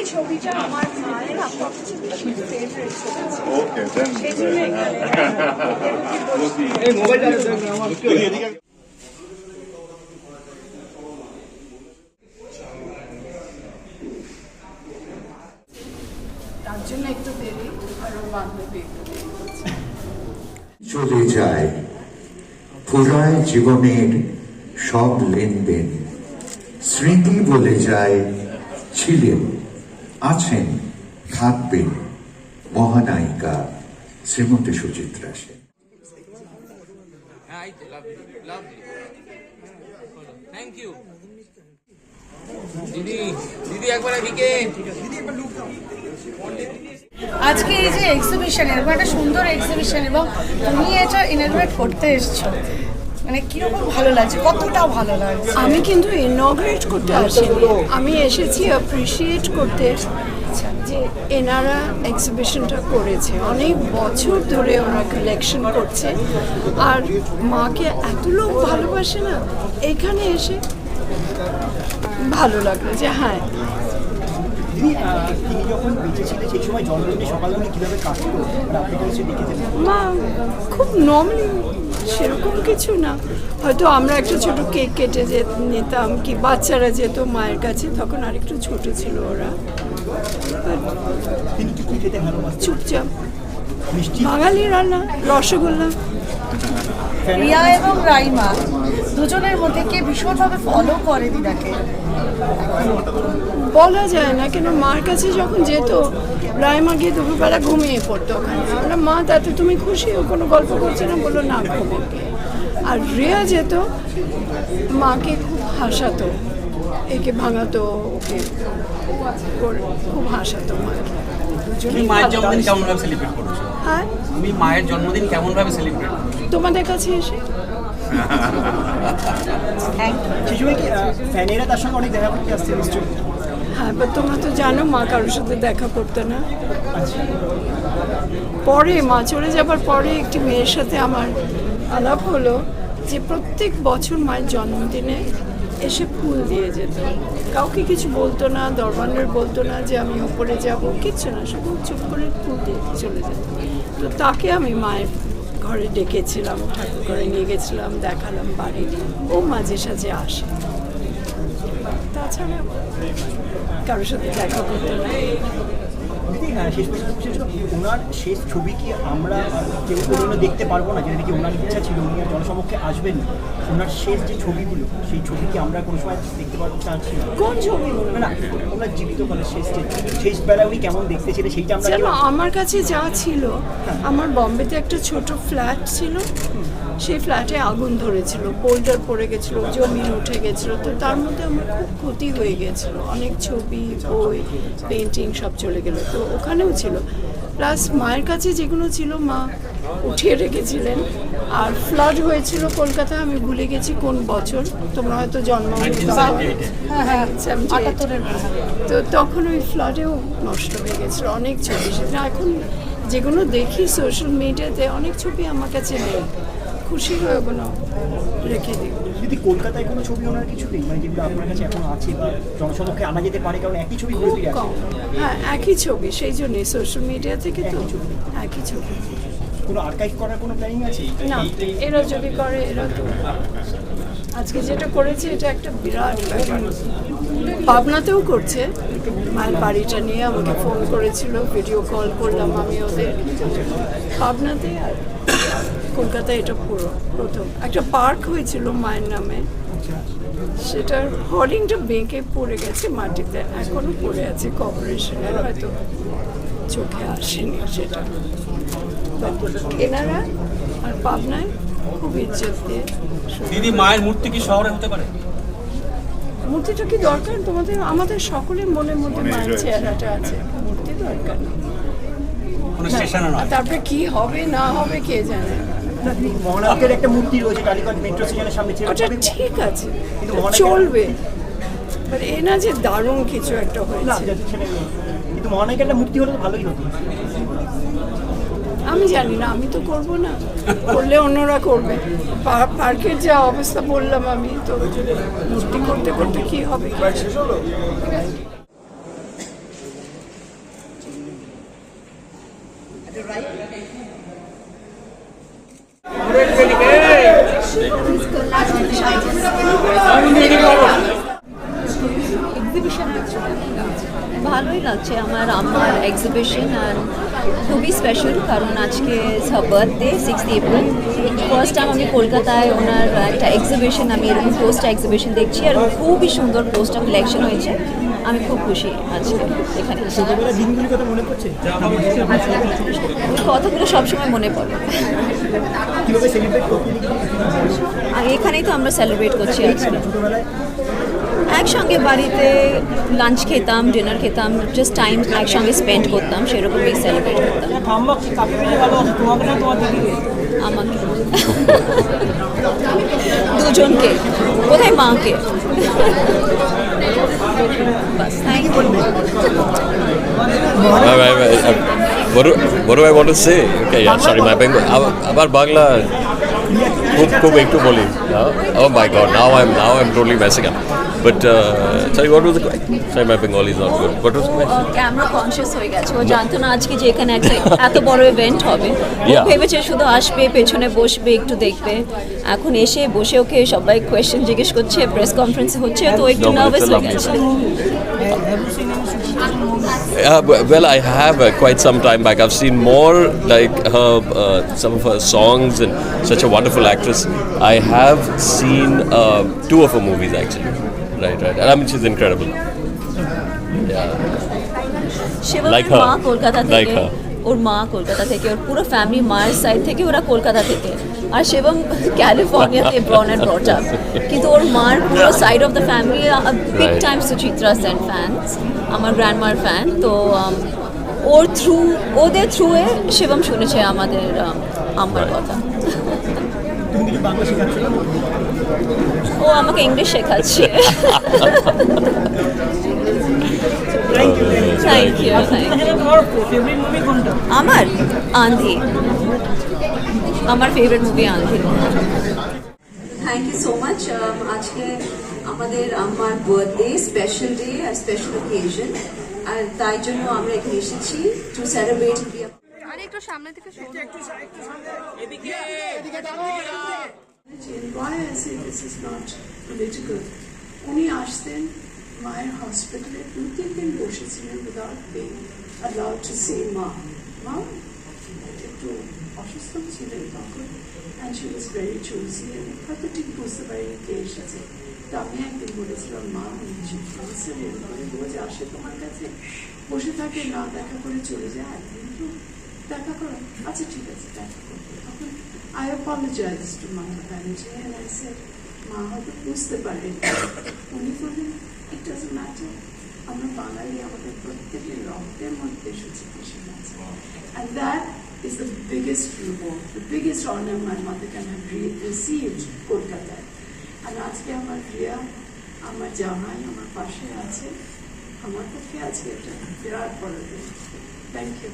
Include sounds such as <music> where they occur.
এই ছবিটা আমার মায়ের আপনার কাছে বেশি ফেভারিট ছবি ছিল। Okay, সেই জন্য এখানে <laughs> তার জন্য একটু দেরি আর বান্ধবী একটু চলে যায় ফুরায় জীবনের সব লেনদেন। স্মৃতি বলে যায় ছিলেন। আছেন থাকবেন মহানায়িকা শ্রীমতী সুচিত্রা সেন। হ্যাঁ থ্যাংক ইউ দিদি দিদি একবার এদিকে। আজকে এই যে এক্সিবিশন এরকম একটা সুন্দর এক্সিবিশন এবং তুমি এটা ইনাগ্রেট করতে এসছো। মানে কীরকম ভালো লাগছে? কতটা ভালো লাগছে? আমি কিন্তু ইনগ্রেট করতে আসিনি। আমি এসেছি অ্যাপ্রিসিয়েট করতে। যে এনারা এক্সিবিশনটা করেছে। অনেক বছর ধরে ওরা কালেকশন করছে। আর মাকে এত লোক ভালোবাসে না এখানে এসে ভালো লাগল যে হ্যাঁ দিদি তিনি যখন বেঁচে ছিলেন সেই সময় জন্মদিনে সকালবেলা কীভাবে কাটতো মানে আপনি তো দেখেছেন? মা খুব নর্মালি সেরকম কিছু না। হয়তো আমরা একটা ছোট কেক কেটে যে নিতাম কি বাচ্চারা যেত মায়ের কাছে তখন আরেকটু ছোট ছিল ওরা। চুপচাপ। বাঙালি রান্না রসগোল্লা। রিয়া এবং রাইমা দুজনের মধ্যে কে ভীষণভাবে ফলো করে দিদাকে? বলা যায় না কেন মার কাছে যখন যেত রায়মা গিয়ে দুপুরবেলা ঘুমিয়ে পড়তো ওখানে। আমরা মা তাতে তুমি খুশি? ও কোনো গল্প করছে না? বলল না ঘুমোকে আর রিয়া যেত মাকে খুব হাসাতো একে ভাঙাতো ওকে খুব হাসাতো মাকে। মায়ের জন্মদিন কেমন ভাবে সেলিব্রেট হ্যাঁ? মায়ের জন্মদিন কেমন ভাবে সেলিব্রেট তোমাদের কাছে এসে? <laughs> কি ফ্যানেরা তার সঙ্গে অনেক দেখা করতে আসছে নিশ্চয়ই? হ্যাঁ বা তোমরা তো জানো মা কারোর সাথে দেখা করতে না। পরে মা চলে যাবার পরে একটি মেয়ের সাথে আমার আলাপ হলো যে প্রত্যেক বছর মায়ের জন্মদিনে এসে ফুল দিয়ে যেত। কাউকে কিছু বলতো না, দরবানের বলতো না যে আমি ওপরে যাব, কিচ্ছু না শুধু চুপ করে ফুল দিয়ে চলে যেত। তো তাকে আমি মায়ের ঘরে ডেকেছিলাম, ঠাকুর ঘরে নিয়ে গেছিলাম, দেখালাম বাড়ি। ও মাঝে সাঝে আসে। তাছাড়া কারোর সাথে দেখা করতে হ্যাঁ, শেষ পর্যন্ত ওনার শেষ ছবি কি আমরা কেউ কোনো দেখতে পারব না যেটা কি ওনার ইচ্ছা ছিল উনি জনসমক্ষে আসবেন? ওনার শেষ যে ছবিগুলো সেই ছবি কি আমরা কোনো সময় দেখতে পারব চাচ্ছি কোন ছবি? না ওনার জীবিত কালের শেষ যে শেষ বেলায় উনি কেমন দেখতে ছিলেন সেইটা আমরা আমার কাছে যা ছিল আমার বম্বেতে একটা ছোট ফ্ল্যাট ছিল। সেই ফ্ল্যাটে আগুন ধরেছিল বোল্ডার পড়ে গেছিল জমিন উঠে গেছিল তো তার মধ্যে আমার খুব ক্ষতি হয়ে গেছিল। অনেক ছবি বই পেন্টিং সব চলে গেল তো ওখানেও ছিল। প্লাস মায়ের কাছে যেগুলো ছিল মা উঠিয়ে রেখেছিলেন। আর ফ্লাড হয়েছিল কলকাতায় আমি ভুলে গেছি কোন বছর তোমরা হয়তো জন্ম হ্যাঁ হ্যাঁ তো তখন ওই ফ্লাডেও নষ্ট হয়ে গেছিল অনেক ছবি। সেটা এখন যেগুলো দেখি সোশ্যাল মিডিয়াতে অনেক ছবি আমার কাছে নেই। খুশি হয়ে ওগুলো রেখে দিই। দিদি কলকাতায় কোনো ছবি ওনার কিছু নেই? মানে যেগুলো আপনার কাছে এখন আছে বা জনসমক্ষে আনা যেতে পারে কারণ একই ছবি খুব কম। হ্যাঁ একই ছবি সেই জন্যই সোশ্যাল মিডিয়া থেকে তো একই ছবি। কোনো আর্কাইভ করার কোনো প্ল্যানিং আছে? না এরা যদি করে এরা তো আজকে যেটা করেছে এটা একটা বিরাট ব্যাপার। পাবনাতেও করছে। মায়ের বাড়িটা নিয়ে আমাকে ফোন করেছিল ভিডিও কল করলাম আমি ওদের। পাবনাতে আর কলকাতায় এটা পুরো প্রথম। একটা পার্ক হয়েছিল মায়ের নামে। সেটার হরিংটা বেঁকে পড়ে গেছে মাটিতে। এখনও পড়ে আছে কর্পোরেশনের হয়তো চোখে আসেনি সেটা। এনারা আর পাবনায় খুব ইজ্জত দিয়ে দিদি মায়ের মূর্তি কি শহরে হতে পারে? মূর্তিটা কি দরকার তোমাদের? আমাদের সকলের মনের মধ্যে মায়ের চেহারাটা আছে। মূর্তি দরকার। আর তারপরে কি হবে না হবে কে জানে? একটা মূর্তি রয়েছে আচ্ছা, ঠিক আছে। চলবে। মানে এ না যে দারুণ কিছু একটা হয়েছে। কিন্তু একটা মূর্তি হলে ভালোই আমি জানি না আমি তো করব না। করলে অন্যরা করবে। পার্কের যা অবস্থা বললাম আমি তো মূর্তি করতে করতে কি হবে? আচ্ছা, ভালোই লাগছে আমার আমার এক্সিবিশন আর খুবই স্পেশাল কারণ আজকে birthday sixty April first time আমি কলকাতায় ওনার একটা এক্সিবিশন আমি এরকম পোস্টার এক্সিবিশন দেখছি আর খুবই সুন্দর পোস্টার কালেকশন হয়েছে। আমি খুব খুশি আজকে এখানে। এসে। কথা মনে পড়ছে? কথাগুলো সবসময় মনে পড়ে। আর এখানেই তো আমরা সেলিব্রেট করছি আজকে। একসঙ্গে বাড়িতে লাঞ্চ খেতাম ডিনার খেতাম জাস্ট টাইম একসঙ্গে স্পেন্ড করতাম সেরকমই সেলিব্রেট করতাম। আমাকে। দুজনকে। কোথায় মাকে বাস thank you I, I, I, I, what, do, what do I want to say? Okay, yeah, sorry, my Bengal. আবার- আবার বাংলা খুব খুব একটু বলি Oh my God, now I'm now I'm totally messing up. But uh, sorry, what was the question? Sorry, my Bengali is not good. What was the question? Camera conscious হয়ে গেছে ও জানতো না আজকে যে এখানে একটা এত বড় ইভেন্ট হবে ও. ভেবেছে শুধু আসবে পেছনে বসবে একটু দেখবে এখন এসে বসে ওকে সবাই কোয়েশ্চেন জিজ্ঞেস করছে প্রেস কনফারেন্স হচ্ছে তো একটু নার্ভাস হয়ে গেছে Uh, well, I have uh, quite some time back. I've seen more like her, uh, some of her songs and such a wonderful actress. I have seen uh, two of her movies actually. Right, right. And I mean, she's incredible. Yeah. Like her. Like her. ওর মা কলকাতা থেকে ওর পুরো family মায়ের side থেকে ওরা কলকাতা থেকে। আর শিবম ক্যালিফোর্নিয়াতে born and brought up কিন্তু ওর মার পুরো side of the family big time Suchitra Sen fans আমার গ্র্যান্ডমার ফ্যান তো um, ওর থ্রু ওদের থ্রুয়ে শিবম শুনেছে আমাদের um, আমার কথা। তুমি কিছু বাংলা শেখাচ্ছ না ও আমাকে ইংলিশ শেখাচ্ছে <laughs> থ্যাংক ইউ থ্যাংক ইউ তোমার ফেভারিট মুভি কোনটা? আমার? আন্ধি আমার favourite movie Aandhi thank you so much আজকে আমাদের আমার বার্থডে স্পেশাল ডে আর স্পেশাল অকেশন আর তাই জন্য আমরা এখানে এসেছি to celebrate Why I say this is not political? উনি আসতেন মায়ের হসপিটালে দু তিন দিন বসেছিলেন without being allowed to say মা। মা একটু অসুস্থ ছিলেন তখন and she was very choosy হয়তো ঠিক বুঝতে পারিনি কে এসেছে তো আমি একদিন বলেছিলাম, মা উনি জিজ্ঞাসা এরকম রোজ আসে তোমার কাছে, বসে থাকে, না দেখা করে চলে যায় কিন্তু দেখা করো। আচ্ছা ঠিক আছে, দেখা করব তখন আই অ্যাপোলজাইজ টু মামা ব্যানার্জি অ্যান্ড আই সেড মা হয়তো বুঝতে পারেন। উনি বললেন ইট ডাজন্ট ম্যাটার আমরা বাঙালি আমাদের প্রত্যেকের রক্তের মধ্যে সুচিত্রা সেন আছে and that is the biggest reward, the biggest honor my mother can have re- received কলকাতায় আর আজকে আমার রিয়া আমার জামাই আমার পাশে আছে আমার পক্ষে আজকে একটা বিরাট বড় দিন থ্যাংক ইউ